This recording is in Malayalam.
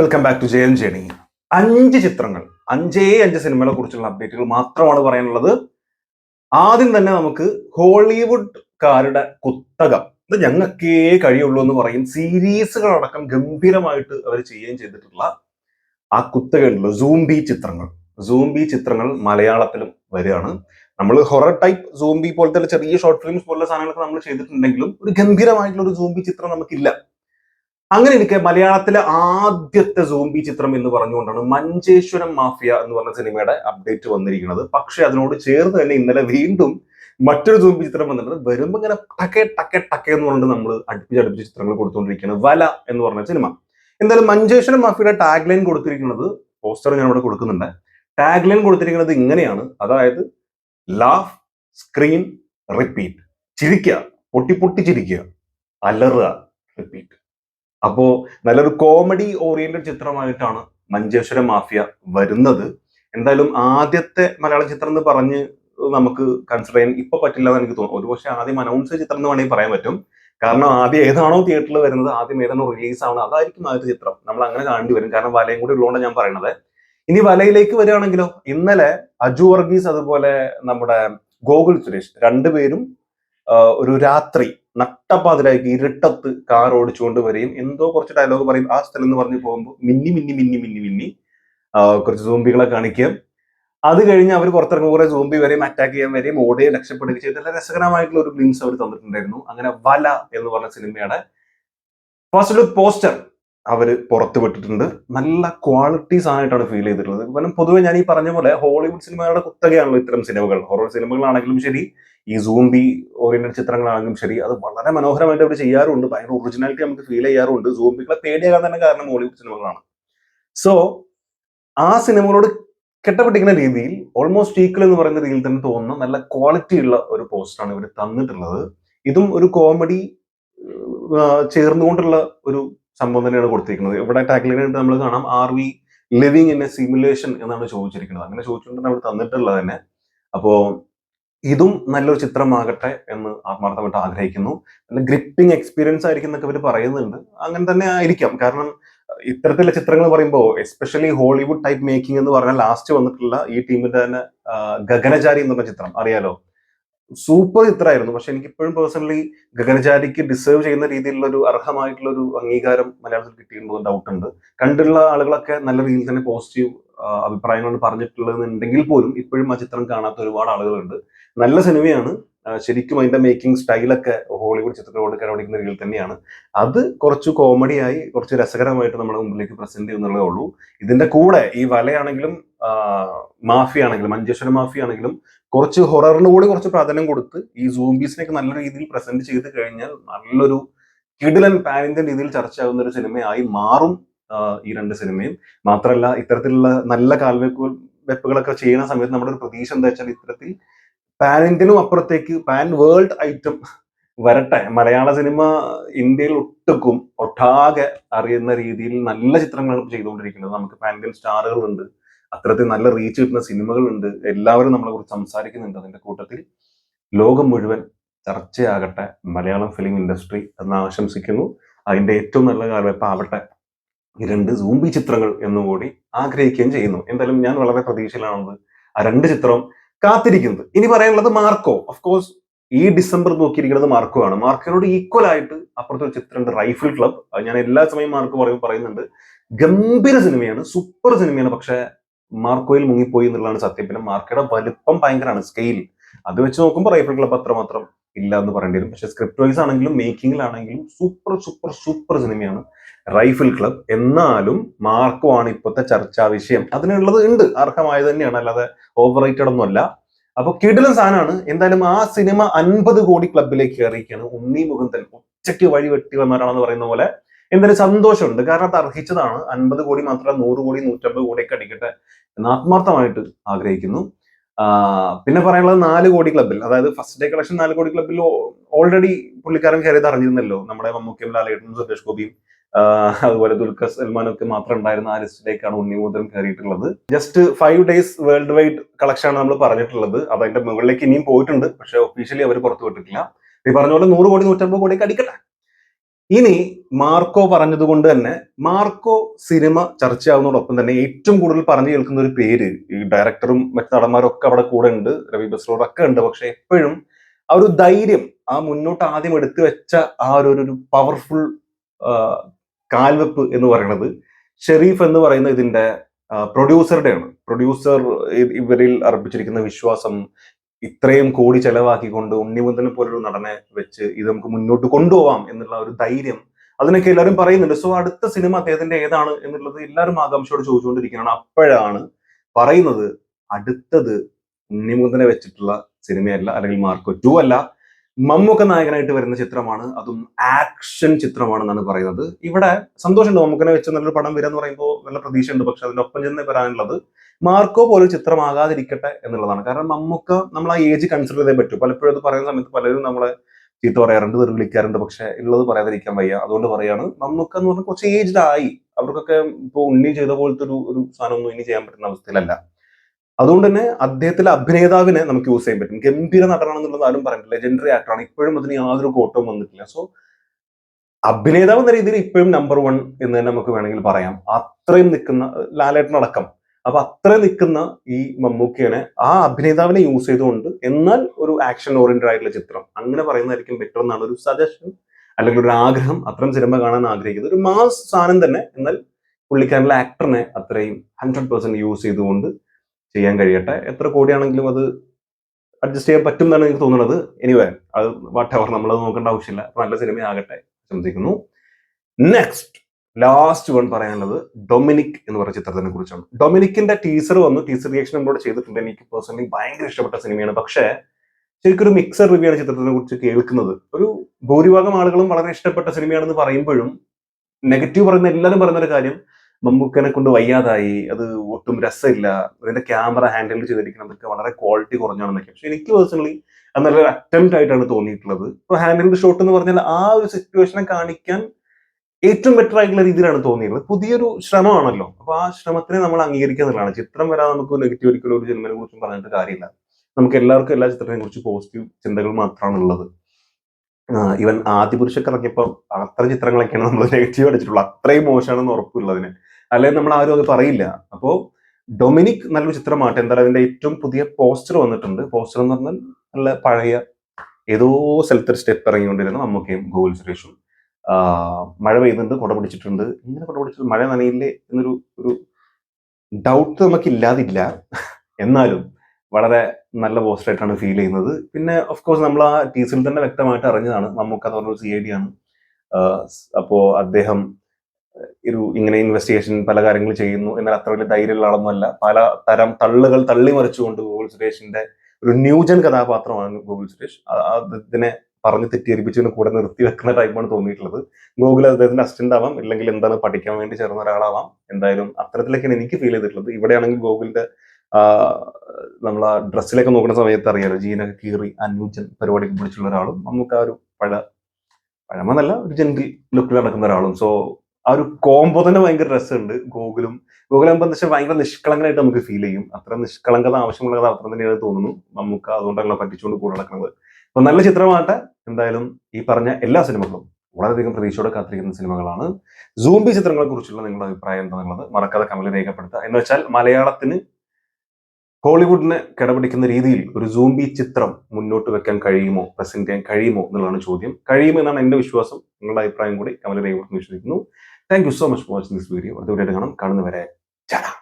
Welcome back to Jayan journey അഞ്ച് ചിത്രങ്ങൾ അഞ്ചേ അഞ്ച് സിനിമകളെ കുറിച്ചുള്ള അപ്ഡേറ്റുകൾ മാത്രമാണ് പറയാനുള്ളത്. ആദ്യം തന്നെ നമുക്ക് ഹോളിവുഡ്കാരുടെ കുത്തകം. ഇത് ഞങ്ങൾക്കേ കഴിയുള്ളൂ എന്ന് പറയും. സീരീസുകളടക്കം ഗംഭീരമായിട്ട് അവർ ചെയ്യുകയും ചെയ്തിട്ടുള്ള ആ കുത്തകയുണ്ടല്ലോ സൂംബി ചിത്രങ്ങൾ. സൂംബി ചിത്രങ്ങൾ മലയാളത്തിലും വരികയാണ്. നമ്മൾ ഹൊറർ ടൈപ്പ് സൂംബി പോലത്തെ ചെറിയ ഷോർട്ട് ഫിലിംസ് പോലുള്ള സാധനങ്ങളൊക്കെ നമ്മൾ ചെയ്തിട്ടുണ്ടെങ്കിലും ഒരു ഗംഭീരമായിട്ടുള്ള ഒരു സൂംബി ചിത്രം നമുക്കില്ല. അങ്ങനെ എനിക്ക് മലയാളത്തിലെ ആദ്യത്തെ സോംബി ചിത്രം എന്ന് പറഞ്ഞുകൊണ്ടാണ് മഞ്ചേശ്വരം മാഫിയ എന്ന് പറഞ്ഞ സിനിമയുടെ അപ്ഡേറ്റ് വന്നിരിക്കുന്നത്. പക്ഷേ അതിനോട് ചേർന്ന് തന്നെ ഇന്നലെ വീണ്ടും മറ്റൊരു സോംബി ചിത്രം വന്നിട്ടുണ്ട്. വരുമ്പോൾ ഇങ്ങനെ ടക്കെ ടക്കെ ടക്കെ എന്ന് പറഞ്ഞിട്ട് നമ്മൾ അടുപ്പിച്ച് അടുപ്പിച്ച് ചിത്രങ്ങൾ കൊടുത്തുകൊണ്ടിരിക്കുകയാണ്. വല എന്ന് പറഞ്ഞ സിനിമ. എന്തായാലും മഞ്ചേശ്വരം മാഫിയുടെ ടാഗ് ലൈൻ കൊടുത്തിരിക്കുന്നത് പോസ്റ്റർ ഞാൻ ഇവിടെ കൊടുക്കുന്നുണ്ട്. ടാഗ് ലൈൻ കൊടുത്തിരിക്കുന്നത് ഇങ്ങനെയാണ്. അതായത് ലാഫ് സ്ക്രീൻ റിപ്പീറ്റ് ചിരിക്കുക പൊട്ടി പൊട്ടി ചിരിക്കുക അലറുക റിപ്പീറ്റ് അപ്പോ നല്ലൊരു കോമഡി ഓറിയന്റഡ് ചിത്രമായിട്ടാണ് മഞ്ചേശ്വര മാഫിയ വരുന്നത്. എന്തായാലും ആദ്യത്തെ മലയാള ചിത്രം എന്ന് പറഞ്ഞ് നമുക്ക് കൺസിഡർ ചെയ്യാൻ ഇപ്പൊ പറ്റില്ല എന്ന് എനിക്ക് തോന്നുന്നു. ഒരുപക്ഷെ ആദ്യം അനൗൺസ് ചിത്രം എന്ന് വേണമെങ്കിൽ പറയാൻ പറ്റും. കാരണം ആദ്യം ഏതാണോ തിയേറ്ററിൽ വരുന്നത് ആദ്യം ഏതാണോ റിലീസ് ആവുന്നത് അതായിരിക്കും ആദ്യത്തെ ചിത്രം. നമ്മൾ അങ്ങനെ കാണേണ്ടി വരും. കാരണം വലയും കൂടി ഉള്ളതുകൊണ്ട് ഞാൻ പറയണത്. ഇനി വലയിലേക്ക് വരികയാണെങ്കിലോ ഇന്നലെ അജു വർഗീസ് അതുപോലെ നമ്മുടെ ഗോകുൽ സുരേഷ് രണ്ടുപേരും ഒരു രാത്രി നട്ടപ്പാതിരാക്കി ഇരുട്ടത്ത് കാർ ഓടിച്ചുകൊണ്ട് വരികയും എന്തോ കുറച്ച് ഡയലോഗ് പറയും. ആ സ്ഥലം എന്ന് പറഞ്ഞു പോകുമ്പോൾ മിന്നി മിന്നി മിന്നി മിന്നി മിന്നി കുറച്ച് സോംബികളെ കാണിക്കുകയും അത് കഴിഞ്ഞ് അവർ പുറത്തിറങ്ങുമ്പോൾ കുറെ സോംബി വരെയും അറ്റാക്ക് ചെയ്യാൻ വരെയും ഓടുകയും രക്ഷപ്പെടുകയും ചെയ്ത് നല്ല രസകരമായിട്ടുള്ള ഒരു ഗ്ലിംസ് അവർ തന്നിട്ടുണ്ടായിരുന്നു. അങ്ങനെ വല എന്ന് പറഞ്ഞ സിനിമയുടെ ഫസ്റ്റ് പോസ്റ്റർ അവർ പുറത്ത് വിട്ടിട്ടുണ്ട്. നല്ല ക്വാളിറ്റീസ് ആയിട്ടാണ് ഫീൽ ചെയ്തിട്ടുള്ളത്. കാരണം പൊതുവെ ഞാൻ ഈ പറഞ്ഞ പോലെ ഹോളിവുഡ് സിനിമകളുടെ കുത്തകയാണല്ലോ ഇത്തരം സിനിമകൾ. ഹൊറർ സിനിമകളാണെങ്കിലും ശരി ഈ സൂംബി ഓറിയന്റഡ് ചിത്രങ്ങളാണെങ്കിലും ശരി അത് വളരെ മനോഹരമായിട്ട് അവർ ചെയ്യാറുണ്ട്. ഭയങ്കര ഒറിജിനാലിറ്റി നമുക്ക് ഫീൽ ചെയ്യാറുണ്ട്. സൂംബികളെ പേടിയാകാൻ തന്നെ കാരണം ഹോളിവുഡ് സിനിമകളാണ്. സോ ആ സിനിമകളോട് കെട്ടപ്പെട്ടിരിക്കുന്ന രീതിയിൽ ഓൾമോസ്റ്റ് ഈക്വൽ എന്ന് പറയുന്ന രീതിയിൽ തന്നെ തോന്നുന്ന നല്ല ക്വാളിറ്റി ഉള്ള ഒരു പോസ്റ്റാണ് ഇവർ തന്നിട്ടുള്ളത്. ഇതും ഒരു കോമഡി ചേർന്നുകൊണ്ടുള്ള ഒരു സംഭവം തന്നെയാണ് കൊടുത്തിരിക്കുന്നത്. ഇവിടെ ടാഗ്ലൈനായിട്ട് നമ്മൾ കാണാം are we living in a simulation എന്നാണ് ചോദിച്ചിരിക്കുന്നത്. അങ്ങനെ ചോദിച്ചുകൊണ്ടാണ് അവിടെ തന്നിട്ടുള്ളത് തന്നെ. അപ്പോൾ ഇതും നല്ലൊരു ചിത്രമാകട്ടെ എന്ന് ആത്മാർത്ഥമായിട്ട് ആഗ്രഹിക്കുന്നു. നല്ല ഗ്രിപ്പിംഗ് എക്സ്പീരിയൻസ് ആയിരിക്കും എന്നൊക്കെ ഇവർ പറയുന്നുണ്ട്. അങ്ങനെ തന്നെ ആയിരിക്കാം. കാരണം ഇത്തരത്തിലുള്ള ചിത്രങ്ങൾ പറയുമ്പോൾ എസ്പെഷ്യലി ഹോളിവുഡ് ടൈപ്പ് മേക്കിംഗ് എന്ന് പറഞ്ഞാൽ ലാസ്റ്റ് വന്നിട്ടുള്ള ഈ ടീമിന്റെ തന്നെ ഗഗനചാരി എന്ന് പറഞ്ഞ ചിത്രം. അറിയാലോ? സൂപ്പർ ചിത്രമായിരുന്നു പക്ഷെ എനിക്ക് ഇപ്പോഴും പേഴ്സണലി ഗഗനചാരിക്ക് ഡിസേർവ് ചെയ്യുന്ന രീതിയിലുള്ള ഒരു അർഹമായിട്ടുള്ള ഒരു അംഗീകാരം മലയാളത്തിൽ കിട്ടിയിട്ടുണ്ടോ ഡൗട്ട് ഉണ്ട്. കണ്ടുള്ള ആളുകളൊക്കെ നല്ല രീതിയിൽ തന്നെ പോസിറ്റീവ് അഭിപ്രായങ്ങളാണ് പറഞ്ഞിട്ടുള്ളതെന്നുണ്ടെങ്കിൽ പോലും ഇപ്പോഴും ആ ചിത്രം കാണാത്ത ഒരുപാട് ആളുകളുണ്ട്. നല്ല സിനിമയാണ്. ശരിക്കും അതിന്റെ മേക്കിംഗ് സ്റ്റൈലൊക്കെ ഹോളിവുഡ് ചിത്രത്തിനോട് കടപിടിക്കുന്ന രീതിയിൽ തന്നെയാണ്. അത് കുറച്ച് കോമഡിയായി കുറച്ച് രസകരമായിട്ട് നമ്മുടെ മുമ്പിലേക്ക് പ്രസന്റ് ചെയ്യുന്നുള്ളതേ ഉള്ളൂ. ഇതിന്റെ കൂടെ ഈ വലയാണെങ്കിലും മാഫിയാണെങ്കിലും മാഫി ആണെങ്കിലും മഞ്ചേശ്വര മാഫിയ ആണെങ്കിലും കുറച്ച് ഹൊററിന് കൂടി കുറച്ച് പ്രാധാന്യം കൊടുത്ത് ഈ സൂംബീസിനൊക്കെ നല്ല രീതിയിൽ പ്രസന്റ് ചെയ്ത് കഴിഞ്ഞാൽ നല്ലൊരു കിടിലൻ പാൻ ഇന്ത്യൻ രീതിയിൽ ചർച്ചയാകുന്ന ഒരു സിനിമയായി മാറും ഈ രണ്ട് സിനിമയും. മാത്രമല്ല ഇത്തരത്തിലുള്ള നല്ല കാൽവെപ്പ് വെപ്പുകളൊക്കെ ചെയ്യുന്ന സമയത്ത് നമ്മുടെ ഒരു പ്രതീക്ഷ എന്താ വെച്ചാൽ ഇത്തരത്തിൽ പാൻ ഇന്ത്യനും അപ്പുറത്തേക്ക് പാൻ വേൾഡ് ഐറ്റം വരട്ടെ. മലയാള സിനിമ ഇന്ത്യയിൽ ഒട്ടുക്കും ഒട്ടാകെ അറിയുന്ന രീതിയിൽ നല്ല ചിത്രങ്ങളാണ് ചെയ്തുകൊണ്ടിരിക്കുന്നത് നമുക്ക് പാൻ ഇന്ത്യൻ സ്റ്റാറുകളുണ്ട്. അത്തരത്തിൽ നല്ല റീച്ച് കിട്ടുന്ന സിനിമകളുണ്ട്. എല്ലാവരും നമ്മളെ കുറിച്ച് സംസാരിക്കുന്നുണ്ട് അതിന്റെ കൂട്ടത്തിൽ. ലോകം മുഴുവൻ ചർച്ചയാകട്ടെ. മലയാളം ഫിലിം ഇൻഡസ്ട്രി എന്ന് ആശംസിക്കുന്നു. അതിന്റെ ഏറ്റവും നല്ല കാലവെപ്പ് ആവട്ടെ. രണ്ട് സൂംബി ചിത്രങ്ങൾ എന്നുകൂടി ആഗ്രഹിക്കുകയും ചെയ്യുന്നു. എന്തായാലും ഞാൻ വളരെ പ്രതീക്ഷയിലാണത് ആ രണ്ട് ചിത്രം കാത്തിരിക്കുന്നത്. ഇനി പറയാനുള്ളത് മാർക്കോ. ഓഫ് കോഴ്സ് ഈ ഡിസംബർ നോക്കിയിരിക്കുന്നത് മാർക്കോ ആണ്. മാർക്കോനോട് ഈക്വൽ ആയിട്ട് അപ്പുറത്തെ ഒരു ചിത്രമുണ്ട് റൈഫിൾ ക്ലബ്. ഞാൻ എല്ലാ സമയം മാർക്കോ പറയുമ്പോൾ പറയുന്നുണ്ട്. ഗംഭീര സിനിമയാണ് സൂപ്പർ സിനിമയാണ്. പക്ഷെ മാർക്കോയിൽ മുങ്ങിപ്പോയി എന്നുള്ളതാണ് സത്യം. പിന്നെ മാർക്കോയുടെ വലുപ്പം ഭയങ്കരമാണ് സ്കെയിൽ അത് വെച്ച് നോക്കുമ്പോൾ റൈഫിൾ ക്ലബ് അത്രമാത്രം ഇല്ല എന്ന് പറയേണ്ടി വരും. പക്ഷെ സ്ക്രിപ്റ്റ് വൈസ് ആണെങ്കിലും മേക്കിങ്ങിലാണെങ്കിലും സൂപ്പർ സൂപ്പർ സൂപ്പർ സിനിമയാണ്. Rifle club. എന്നാലും മാർക്കുമാണ് ഇപ്പോഴത്തെ ചർച്ചാ വിഷയം. അതിനുള്ളത് ഉണ്ട്. അർഹമായത് തന്നെയാണ്. അല്ലാതെ ഓവർ റേറ്റഡ് ഒന്നുമല്ല അപ്പൊ കിടിലൻ സാധനമാണ്. എന്തായാലും ആ സിനിമ അൻപത് കോടി ക്ലബിലേക്ക് കയറിയിരിക്കുകയാണ്. ഉണ്ണി മുകുന്ദൻ ഉച്ചയ്ക്ക് വഴി വെട്ടി വന്നവരാണെന്ന് പറയുന്ന പോലെ എന്തായാലും സന്തോഷമുണ്ട്. കാരണം അത് അർഹിച്ചതാണ്. അൻപത് കോടി മാത്രമല്ല നൂറ് കോടി നൂറ്റമ്പത് കോടിയൊക്കെ അടിക്കട്ടെ എന്ന് ആത്മാർത്ഥമായിട്ട് ആഗ്രഹിക്കുന്നു. പിന്നെ പറയാനുള്ളത് നാല് കോടി ക്ലബിൽ. അതായത് ഫസ്റ്റ് ഡേ കളക്ഷൻ നാല് കോടി ക്ലബിൽ ഓൾറെഡി പുള്ളിക്കാരൻ കയറിയത് അറിഞ്ഞിരുന്നല്ലോ. നമ്മുടെ മമ്മൂക്കയും ലാലേട്ടനും സുരേഷ് ഗോപിയും. അതുപോലെ ദുൽഖർ സൽമാനൊക്കെ മാത്രം ഉണ്ടായിരുന്ന ആ ലിസ്റ്റിലേക്കാണ് ഉണ്ണിമുദ്രൻ കയറിയിട്ടുള്ളത്. Just five days worldwide collection ആണ് നമ്മൾ പറഞ്ഞിട്ടുള്ളത്. അത് അതിന്റെ മുകളിലേക്ക് ഇനിയും പോയിട്ടുണ്ട്. പക്ഷെ ഒഫീഷ്യലി അവർ പുറത്തു വിട്ടിട്ടില്ല. ഈ പറഞ്ഞ പോലെ നൂറ് കോടി നൂറ്റമ്പത് കോടിയൊക്കെ അടിക്കട്ടെ. ഇനി മാർക്കോ പറഞ്ഞതുകൊണ്ട് തന്നെ മാർക്കോ സിനിമ ചർച്ചയാവുന്നതോടൊപ്പം തന്നെ ഏറ്റവും കൂടുതൽ പറഞ്ഞു കേൾക്കുന്ന ഒരു പേര് ഈ ഡയറക്ടറും മറ്റു നടന്മാരും ഒക്കെ അവിടെ കൂടെ ഉണ്ട്. രവി ബസ്ലോർ ഒക്കെ ഉണ്ട്. പക്ഷെ എപ്പോഴും ആ ഒരു ധൈര്യം ആ മുന്നോട്ട് ആദ്യം എടുത്തു വെച്ച ആ ഒരു ഒരു പവർഫുൾ കാൽവെപ്പ് എന്ന് പറയുന്നത് ഷെരീഫ് എന്ന് പറയുന്ന ഇതിന്റെ പ്രൊഡ്യൂസറുടെയാണ്. പ്രൊഡ്യൂസർ ഇവരിൽ അർപ്പിച്ചിരിക്കുന്ന വിശ്വാസം ഇത്രയും കോടി ചെലവാക്കിക്കൊണ്ട് ഉണ്ണിമുന്തനെ പോലൊരു നടനെ വെച്ച് ഇത് നമുക്ക് മുന്നോട്ട് കൊണ്ടുപോവാം എന്നുള്ള ഒരു ധൈര്യം അതിനൊക്കെ എല്ലാവരും പറയുന്നുണ്ട്. സോ അടുത്ത സിനിമ അദ്ദേഹത്തിന്റെ ഏതാണ് എന്നുള്ളത് എല്ലാവരും ആകാംക്ഷയോട് ചോദിച്ചുകൊണ്ടിരിക്കുകയാണ്. അപ്പോഴാണ് പറയുന്നത് അടുത്തത് ഉണ്ണിമുന്തനെ വെച്ചിട്ടുള്ള സിനിമയല്ല അല്ലെങ്കിൽ മാർക്കോ ടു അല്ല. മമ്മൂക്ക നായകനായിട്ട് വരുന്ന ചിത്രമാണ്. അതും ആക്ഷൻ ചിത്രമാണെന്നാണ് പറയുന്നത്. ഇവിടെ സന്തോഷമുണ്ട്. മമ്മൂക്കനെ വെച്ച് നല്ലൊരു പടം വരിക എന്ന് പറയുമ്പോൾ നല്ല പ്രതീക്ഷയുണ്ട്. പക്ഷെ അതിന്റെ ഒപ്പം ചെന്ന് വരാനുള്ളത് മാർക്കോ പോലെ ചിത്രമാകാതിരിക്കട്ടെ എന്നുള്ളതാണ്. കാരണം മമ്മൂക്ക നമ്മൾ ആ ഏജ് കൺസിഡർ ചെയ്തേ പറ്റൂ. പലപ്പോഴും അത് പറയുന്ന സമയത്ത് പലരും നമ്മളെ ചീത്ത പറയാറുണ്ട് തെറി വിളിക്കാറുണ്ട് പക്ഷെ ഉള്ളത് പറയാതിരിക്കാൻ വയ്യ. അതുകൊണ്ട് പറയാണ് മമ്മൂക്ക എന്ന് പറഞ്ഞാൽ കുറച്ച് ഏജ്ഡ് ആയി. അവർക്കൊക്കെ ഇപ്പോൾ ഉണ്ണി ചെയ്ത പോലത്തെ ഒരു ഒരു സാധനമൊന്നും ഇനി ചെയ്യാൻ പറ്റുന്ന അവസ്ഥയിലല്ല. അതുകൊണ്ട് തന്നെ അദ്ദേഹത്തിലെ അഭിനേതാവിനെ നമുക്ക് യൂസ് ചെയ്യാൻ പറ്റും. ഗംഭീര നടനാണെന്നുള്ളത് ആരും പറഞ്ഞിട്ടില്ല. ലെജൻഡറി ആക്ടറാണ് ഇപ്പോഴും അതിന് യാതൊരു കോട്ടവും വന്നിട്ടില്ല. സോ അഭിനേതാവ് എന്ന രീതിയിൽ ഇപ്പോഴും നമ്പർ വൺ എന്ന് തന്നെ നമുക്ക് വേണമെങ്കിൽ പറയാം. അത്രയും നിൽക്കുന്ന ലാലേട്ടനടക്കം. അപ്പൊ അത്രയും നിൽക്കുന്ന ഈ മമ്മൂക്കിയനെ ആ അഭിനേതാവിനെ യൂസ് ചെയ്തുകൊണ്ട് എന്നാൽ ഒരു ആക്ഷൻ ഓറിയന്റഡ് ആയിട്ടുള്ള ചിത്രം. അങ്ങനെ പറയുന്നതായിരിക്കും ബെറ്റർ എന്നാണ് ഒരു സജഷൻ അല്ലെങ്കിൽ ഒരു ആഗ്രഹം. അത്രയും സിനിമ കാണാൻ ആഗ്രഹിക്കുന്നത്. ഒരു മാസ് സാധനം തന്നെ. എന്നാൽ പുള്ളിക്കാരനിലെ ആക്ടറിനെ അത്രയും ഹൺഡ്രഡ് പെർസെന്റ് യൂസ് ചെയ്തുകൊണ്ട് ചെയ്യാൻ കഴിയട്ടെ. എത്ര കോടിയാണെങ്കിലും അത് അഡ്ജസ്റ്റ് ചെയ്യാൻ പറ്റും എന്നാണ് എനിക്ക് തോന്നുന്നത്. എനിവേ അത് വാട്ട് എവർ നമ്മളത് നോക്കേണ്ട ആവശ്യമില്ല. നല്ല സിനിമ ആകട്ടെ ശ്രദ്ധിക്കുന്നു നെക്സ്റ്റ് ലാസ്റ്റ് വൺ പറയാനുള്ളത് ഡൊമിനിക് എന്ന് പറഞ്ഞ ചിത്രത്തിനെ കുറിച്ചാണ്. ഡൊമിനിക്കിന്റെ ടീസർ വന്നു. ടീസർ റിയാക്ഷൻ നമ്മളോട് ചെയ്തിട്ടുണ്ട്. എനിക്ക് പേഴ്സണലി ഭയങ്കര ഇഷ്ടപ്പെട്ട സിനിമയാണ് പക്ഷേ ശരിക്കും ഒരു മിക്സർ റിവ്യൂ ആണ് ചിത്രത്തിനെ കുറിച്ച് കേൾക്കുന്നത്. ഒരു ഭൂരിഭാഗം ആളുകളും വളരെ ഇഷ്ടപ്പെട്ട സിനിമയാണെന്ന് പറയുമ്പോഴും നെഗറ്റീവ് പറയുന്ന എല്ലാവരും പറയുന്ന ഒരു കാര്യം മമ്മൂക്കനെ കൊണ്ട് വയ്യാതായി അത് ഒട്ടും രസമില്ല. അതിന്റെ ക്യാമറ ഹാൻഡിൽ ചെയ്തിരിക്കുന്നതൊക്കെ വളരെ ക്വാളിറ്റി കുറഞ്ഞാണെന്നൊക്കെ പക്ഷെ എനിക്ക് പേഴ്സണലി അത് നല്ലൊരു അറ്റംപ്റ്റ് ആയിട്ടാണ് തോന്നിയിട്ടുള്ളത്. അപ്പൊ ഹാൻഡിൽഡ് ഷോട്ട് എന്ന് പറഞ്ഞാൽ ആ ഒരു സിറ്റുവേഷനെ കാണിക്കാൻ ഏറ്റവും ബെറ്റർ ആയിട്ടുള്ള രീതിയിലാണ് തോന്നിയിട്ടുള്ളത്. പുതിയൊരു ശ്രമമാണല്ലോ. അപ്പൊ ആ ശ്രമത്തിനെ നമ്മൾ അംഗീകരിക്കുക എന്നുള്ളതാണ്. ചിത്രം വരാതെ നമുക്ക് നെഗറ്റീവ് ഒരിക്കലും ഒരു സിനിമയെ കുറിച്ചും പറഞ്ഞിട്ട് കാര്യമില്ല. നമുക്ക് എല്ലാവർക്കും എല്ലാ ചിത്രത്തിനെ കുറിച്ച് പോസിറ്റീവ് ചിന്തകൾ മാത്രമാണ് ഉള്ളത് ഇവൻ ആദിപുരുഷൊക്കെ ഇറങ്ങിയപ്പോൾ അത്ര ചിത്രങ്ങളൊക്കെയാണ് നമ്മൾ നെഗറ്റീവ് അടിച്ചിട്ടുള്ളത് അത്രയും മോശമാണെന്ന് ഉറപ്പുള്ളതിന് അല്ലെങ്കിൽ നമ്മൾ ആരും അത് പറയില്ല. അപ്പോ ഡൊമിനിക് നല്ലൊരു ചിത്രമാട്ടെ എന്തായാലും അതിന്റെ ഏറ്റവും പുതിയ പോസ്റ്റർ വന്നിട്ടുണ്ട്. പോസ്റ്റർ എന്ന് പറഞ്ഞാൽ നല്ല പഴയ ഏതോ സ്ഥലത്തൊരു സ്റ്റെപ്പ് ഇറങ്ങിക്കൊണ്ടിരുന്ന മമ്മൂക്കയും ഗോകുൽ സുരേഷും. മഴ പെയ്യുന്നുണ്ട് കുട പിടിച്ചിട്ടുണ്ട്. ഇങ്ങനെ കുട പിടിച്ചത് മഴ നനയില്ലേ എന്നൊരു ഒരു ഡൗട്ട് നമുക്കില്ലാതില്ല. എന്നാലും വളരെ നല്ല പോസ്റ്ററായിട്ടാണ് ഫീൽ ചെയ്യുന്നത്. പിന്നെ ഓഫ് കോഴ്സ് നമ്മൾ ആ ടീച്ചറിൽ തന്നെ വ്യക്തമായിട്ട് അറിഞ്ഞതാണ്. നമുക്ക് എന്ന് പറഞ്ഞ സി ഐ ഡി ആണ്. അപ്പോൾ അദ്ദേഹം ഒരു ഇങ്ങനെ ഇൻവെസ്റ്റിഗേഷൻ പല കാര്യങ്ങൾ ചെയ്യുന്നു. എന്നാൽ അത്ര വലിയ ധൈര്യമുള്ള ആളൊന്നുമല്ല. പല തരം തള്ളുകൾ തള്ളി മറിച്ചുകൊണ്ട് ഗൂഗിൾ സുരേഷിന്റെ ഒരു ന്യൂജൻ കഥാപാത്രമാണ് ഗൂഗിൾ സുരേഷ്. അദ്ദേഹത്തിനെ പറഞ്ഞ് തെറ്റിദ്ധരിപ്പിച്ചതിന് കൂടെ നിർത്തി വെക്കുന്ന ടൈപ്പാണ് തോന്നിയിട്ടുള്ളത്. ഗൂഗിൾ അദ്ദേഹത്തിന്റെ അസിസ്റ്റന്റ് ആവാം ഇല്ലെങ്കിൽ എന്താണ് പഠിക്കാൻ വേണ്ടി ചേർന്ന ഒരാളാവാം. എന്തായാലും അത്തരത്തിലൊക്കെയാണ് എനിക്ക് ഫീൽ ചെയ്തിട്ടുള്ളത്. ഇവിടെയാണെങ്കിൽ ഗൂഗിളിന്റെ നമ്മൾ ആ ഡ്രസ്സിലൊക്കെ നോക്കുന്ന സമയത്ത് അറിയാലോ ജീനൊക്കെ കീറി ആ ന്യൂജൻ പരിപാടിക്ക് പിടിച്ചുള്ള ഒരാളും നമുക്ക് ആ ഒരു പഴ പഴമെന്നല്ല ഒരു ജെന്റിൽ ലുക്കിൽ നടക്കുന്ന ഒരാളും. സോ ആ ഒരു കോംബോ തന്നെ ഭയങ്കര രസമുണ്ട്. ഗൂഗിളും ഗൂഗിളും എന്താ വെച്ചാൽ ഭയങ്കര നിഷ്കളങ്കനായിട്ട് നമുക്ക് ഫീൽ ചെയ്യും. അത്ര നിഷ്കളങ്കത ആവശ്യമുള്ള കഥ അത്ര തന്നെയാണ് തോന്നുന്നു. നമുക്ക് അതുകൊണ്ടാണ് പറ്റിച്ചുകൊണ്ട് കൂടെ നടക്കുന്നത്. അപ്പൊ നല്ല ചിത്രമാകട്ടെ. എന്തായാലും ഈ പറഞ്ഞ എല്ലാ സിനിമകളും വളരെയധികം പ്രതീക്ഷയോടെ കാത്തിരിക്കുന്ന സിനിമകളാണ്. സൂംബി ചിത്രങ്ങളെ കുറിച്ചുള്ള നിങ്ങളുടെ അഭിപ്രായം എന്താണെന്നുള്ളത് മറക്കാതെ കമലിൽ രേഖപ്പെടുത്തുക. എന്ന് വെച്ചാൽ മലയാളത്തിന് ഹോളിവുഡിനെ കിടപിടിക്കുന്ന രീതിയിൽ ഒരു സൂംബി ചിത്രം മുന്നോട്ട് വെക്കാൻ കഴിയുമോ പ്രസന്റ് ചെയ്യാൻ കഴിയുമോ എന്നുള്ളതാണ് ചോദ്യം. കഴിയുമെന്നാണ് എന്റെ വിശ്വാസം. നിങ്ങളുടെ അഭിപ്രായം കൂടി കമലിൽ രേഖപ്പെടുത്തുന്നു വിശ്വസിക്കുന്നു. Thank you so much for watching this video അതുകൊണ്ടായിട്ട് കാണാം. കാണുന്നവരെ ചാടാം